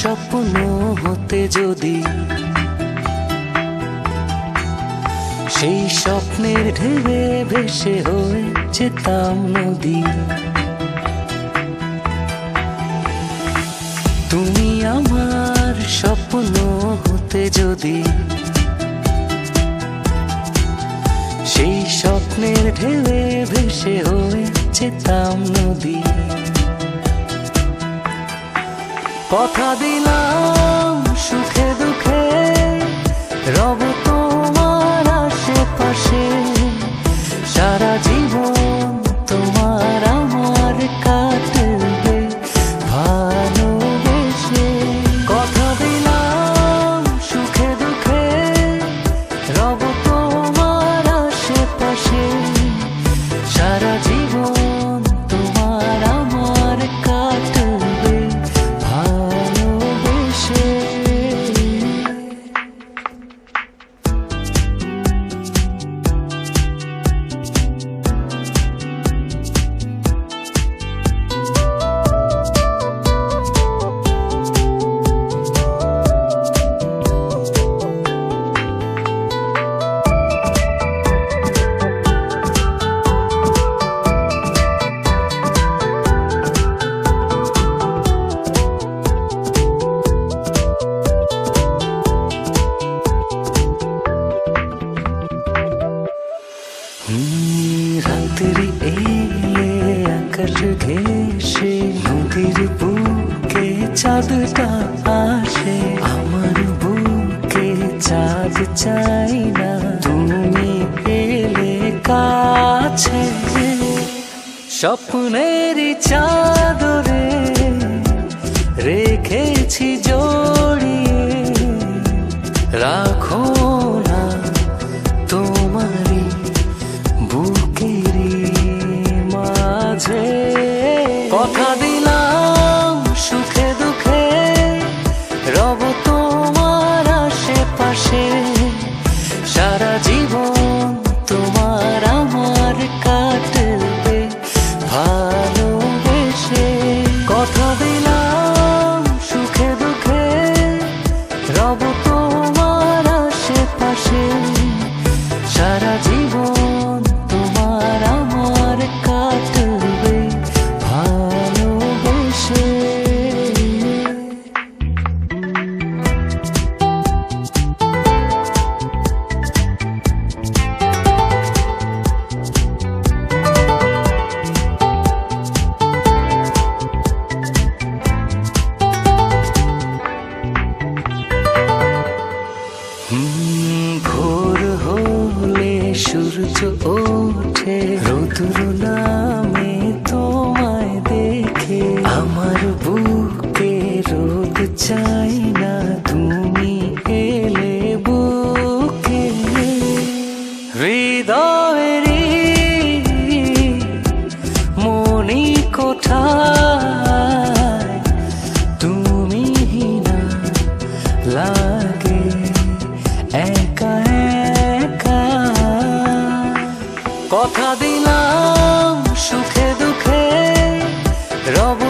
স্বপ্ন হতে যদি সেই স্বপ্নের ঢেবে ভেসে হয়ে যেতাম নদী। তুমি আমার স্বপ্ন হতে যদি সেই স্বপ্নের ঢেবে ভেসে হয়ে যেতাম নদী। কথা দিলাম সুখে দুঃখে রব স্বপ্নের চাদরে সূর্য ওঠে। রোদুর robu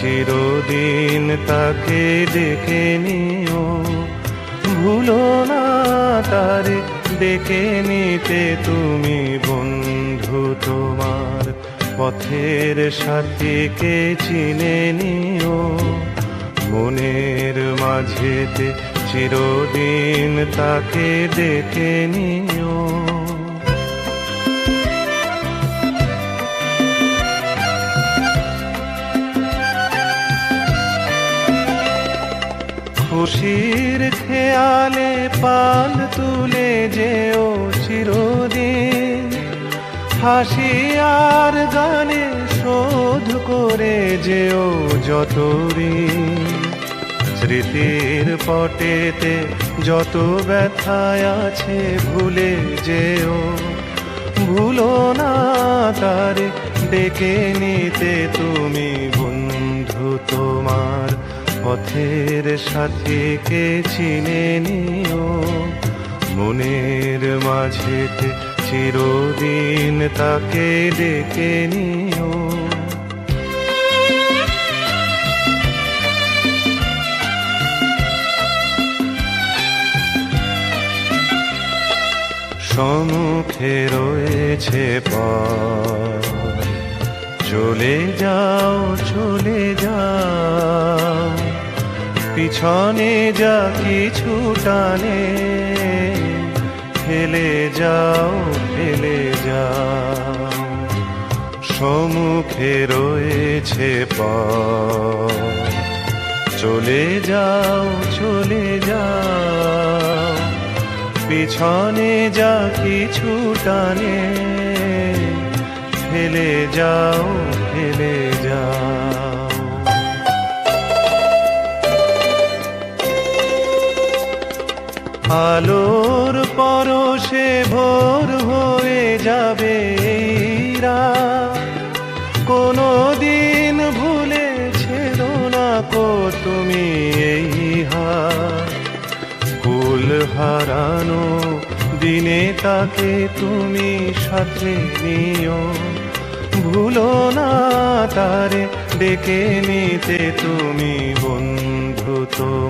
চিরদিন তাকে দেখে নিও। ভুলো না তারে, দেখে নিতে তুমি বন্ধু তোমার। পথের সাথীকে চিনে নিও? মনের মাঝেতে চিরদিন তাকে দেখে নিও। খুশির খেয়ালে পাল তুলে যেও চিরদিন। হাসি আর গানে শোধ করে যেও যত। স্মৃতির পটেতে যত ব্যথায় আছে ভুলে যেও। ভুলো না তারে ডেকে নিতে তুমি বন্ধু তোমার। পথের সাথে কে চিনে নিও? মনের মাঝেতে চিরদিন তাকে ডেকে নিও। সম্মুখে রয়েছে পথ। চলে যাও চলে যাও। পিছনে যা কিছু টানে, ফেলে যাও ফেলে যাও। সম্মুখে রয়েছে পথ। চলে যাও চলে যাও। পিছনে যা কিছু টানে, ফেলে যাও ফেলে যাও। আলোর পরশে ভোর হয়ে যাবে কোনো দিন ভুলেছিল না কো তুমি এই কুল হারানো দিনে তাকে তুমি সাথে নিও। ভুলো না তারে ডেকে নিতে তুমি বন্ধু তোমার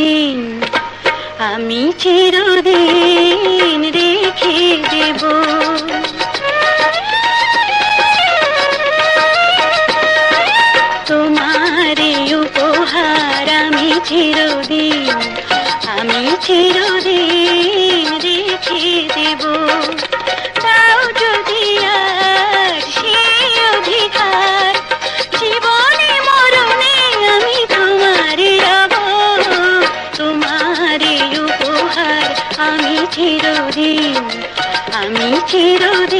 চিরদিন আমি চিরদিন রেখে দেব। তোমার উপহার আমি চিরদিন আমি চিরদিন చిరుది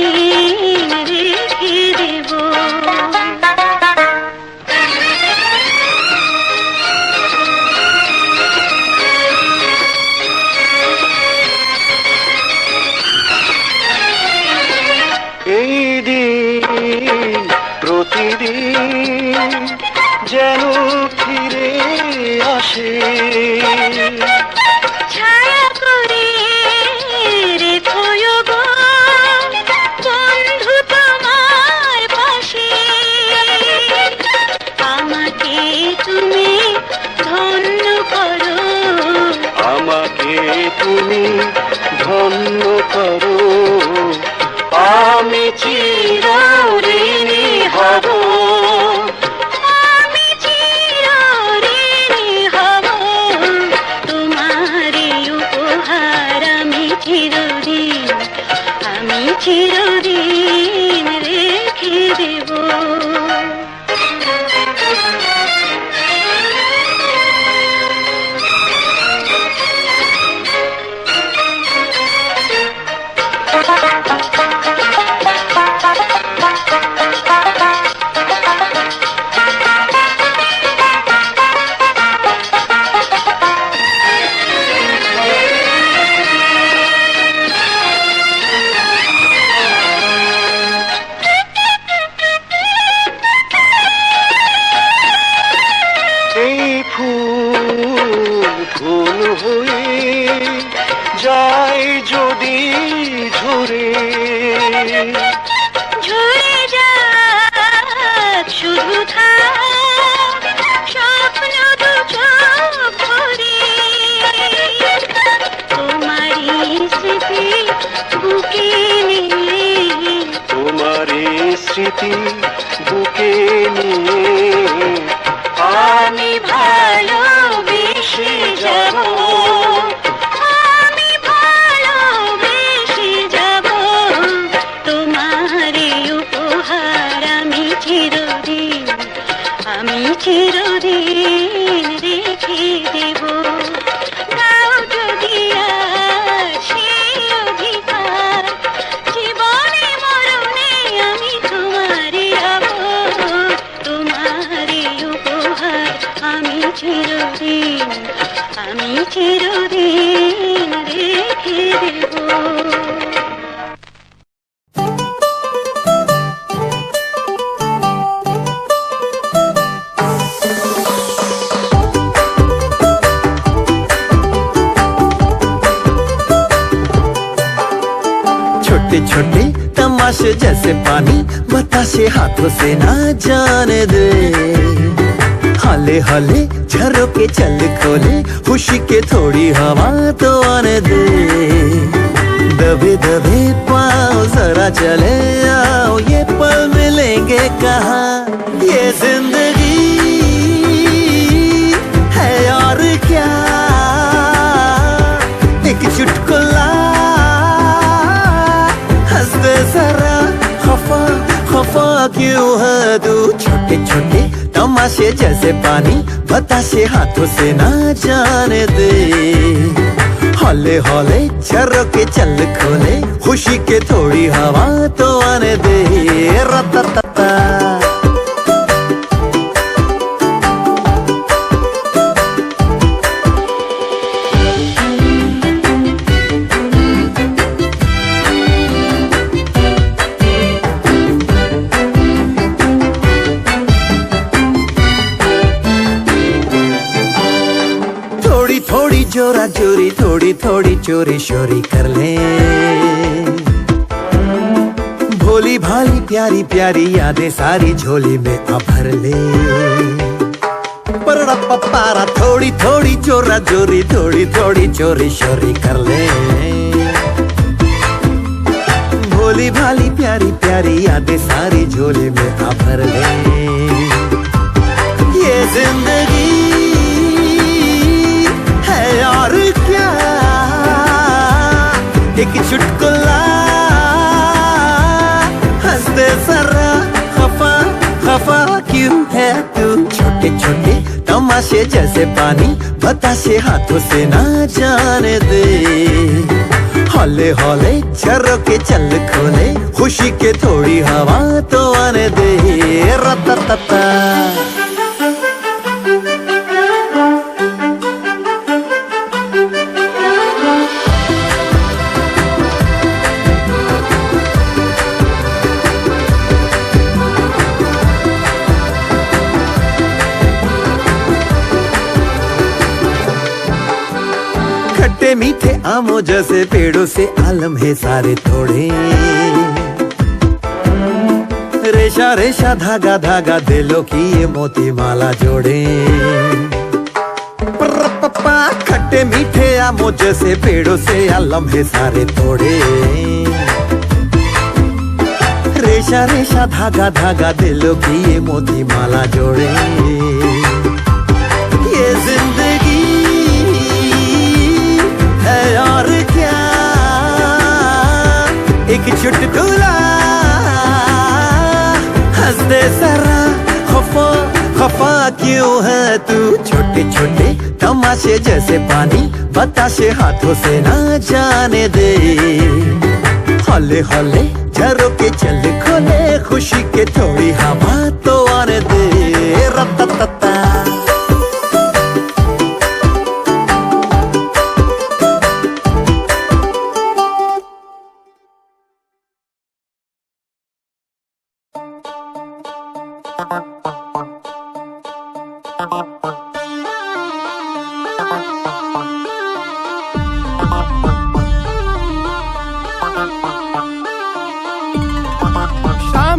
ಗೆಳತಿ पानी बताशे हाथों से ना जाने दे। हले हले झरोके चल खोले, खुशी के थोड़ी हवा तो आने दे। दबे दबे पाओ जरा चले आओ, ये पल मिलेंगे कहाँ? क्यों है तू? छोटे छोटे तमाशे जैसे पानी, बताशे हाथों से ना जाने दे। हले, हौले हौले के चल खोले, खुशी के थोड़ी हवा तो आने दे। रता थोड़ी थोड़ी चोरी शोरी कर ले। भोली भाली प्यारी प्यारी यादें सारी झोली में आ भर ले। पपारा, थोड़ी थोड़ी चोरा चोरी थोड़ी थोड़ी चोरी शोरी कर ले। भोली भाली प्यारी प्यारी यादें सारी झोली में आ भर ले। ये ज़िंदगी एक चुटकुला। हँसते जरा, खफा खफा क्यों है तू? छोटे छोटे तमाशे जैसे पानी, बताशे हाथों से ना जाने दे। हौले हौले झरोके चल खोले, खुशी के थोड़ी हवा तो आने दे। रता मीठे आमों जैसे पेड़ों से आलम है सारे थोड़े। रेशा रेशा, धागा धागा दिलों की ये मोती माला जोड़े। पप्पा खट्टे मीठे आमों जैसे पेड़ों से आलम है सारे थोड़े। रेशा रेशा, धागा धागा दिलों की ये मोती माला जोड़े। एक चुटकुला हंस दे जरा खफा खफा क्यों है तू? छोटे छोटे तमाशे जैसे पानी, बताशे हाथों से ना जाने दे। हले, हौले हौले झरोके चल खोले, खुशी के थोड़ी हवा तो आने दे। रता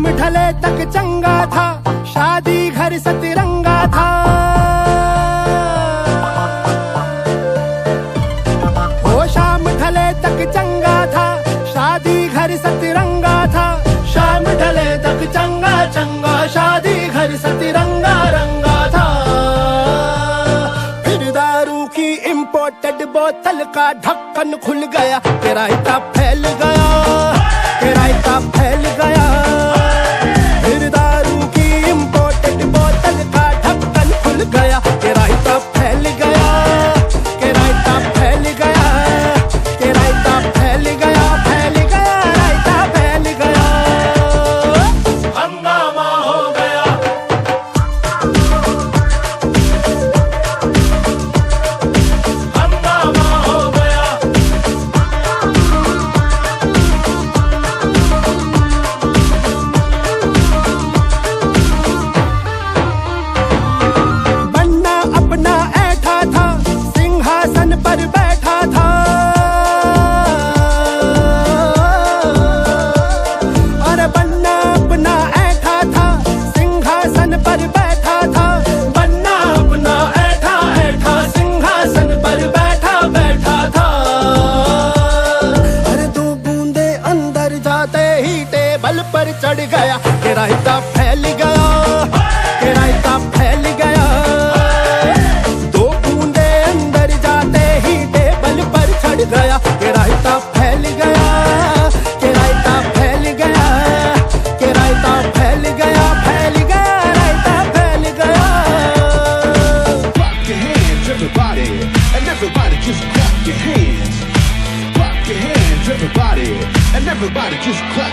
शाम ढले तक चंगा था, शादी घर से तिरंगा था। हो शाम ढले तक चंगा था, शादी घर से तिरंगा था। शाम ढले तक चंगा चंगा, शादी घर से तिरंगा, रंगा था। फिर दारू की इम्पोर्टेड बोतल का ढक्कन खुल गया, तेरा इतना फैल गया gotta just clap.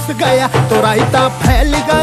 घुस गया तो रायता फैल गया।